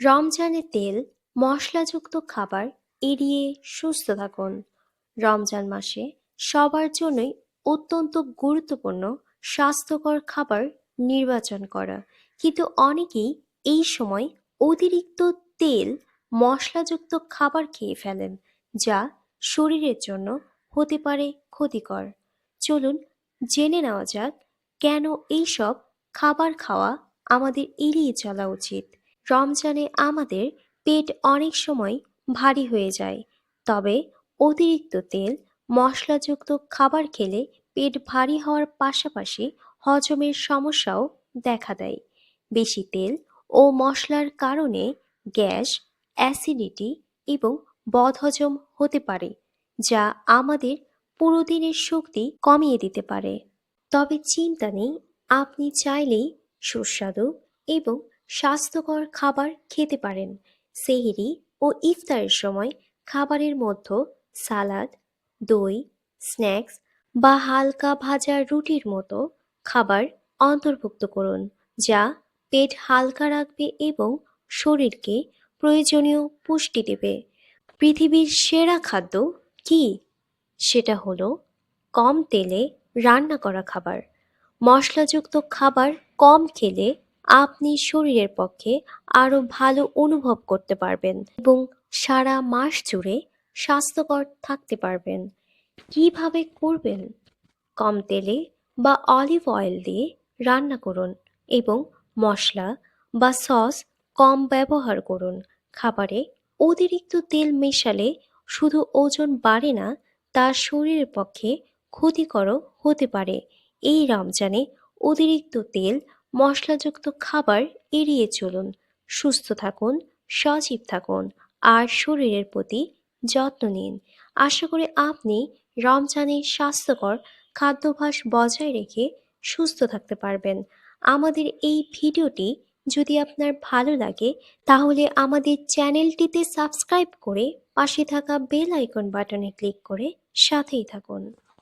রমজানে তেল, মশলাযুক্ত খাবার এড়িয়ে সুস্থ থাকুন। রমজান মাসে সবার জন্যই অত্যন্ত গুরুত্বপূর্ণ স্বাস্থ্যকর খাবার নির্বাচন করা। কিন্তু অনেকেই এই সময় অতিরিক্ত তেল, মশলাযুক্ত খাবার খেয়ে ফেলেন, যা শরীরের জন্য হতে পারে ক্ষতিকর। চলুন জেনে নেওয়া যাক, কেন এইসব খাবার খাওয়া আমাদের এড়িয়ে চলা উচিত? রমজানে আমাদের পেট অনেক সময় ভারী হয়ে যায়। তবে অতিরিক্ত তেল, মশলাযুক্ত খাবার খেলে পেট ভারী হওয়ার পাশাপাশি হজমের সমস্যাও দেখা দেয়। বেশি তেল ও মশলার কারণে গ্যাস, অ্যাসিডিটি এবং বদহজম হতে পারে, যা আমাদের পুরো দিনের শক্তি কমিয়ে দিতে পারে। তবে চিন্তা নেই, আপনি চাইলেই সুস্বাদু এবং স্বাস্থ্যকর খাবার খেতে পারেন। সেহরি ও ইফতারের সময় খাবারের মধ্যে সালাদ, দই, স্ন্যাক্স বা হালকা ভাজা রুটির মতো খাবার অন্তর্ভুক্ত করুন, যা পেট হালকা রাখবে এবং শরীরকে প্রয়োজনীয় পুষ্টি দেবে। পৃথিবীর সেরা খাদ্য কি? সেটা হলো কম তেলে রান্না করা খাবার। মশলাযুক্ত খাবার কম খেলে আপনি শরীরের পক্ষে আরও ভালো অনুভব করতে পারবেন এবং সারা মাস জুড়ে স্বাস্থ্যকর থাকতে পারবেন। কীভাবে করবেন? কম তেলে বা অলিভ অয়েল দিয়ে রান্না করুন এবং মশলা বা সস কম ব্যবহার করুন। খাবারে অতিরিক্ত তেল মেশালে শুধু ওজন বাড়ে না, তা শরীরের পক্ষে ক্ষতিকরও হতে পারে। এই রমজানে অতিরিক্ত তেল মশলাযুক্ত খাবার এড়িয়ে চলুন, সুস্থ থাকুন, সজীব থাকুন আর শরীরের প্রতি যত্ন নিন। আশা করি আপনি রমজানে স্বাস্থ্যকর খাদ্যাভ্যাস বজায় রেখে সুস্থ থাকতে পারবেন। আমাদের এই ভিডিওটি যদি আপনার ভালো লাগে, তাহলে আমাদের চ্যানেলটিতে সাবস্ক্রাইব করে পাশে থাকা বেল আইকন বাটনে ক্লিক করে সাথেই থাকুন।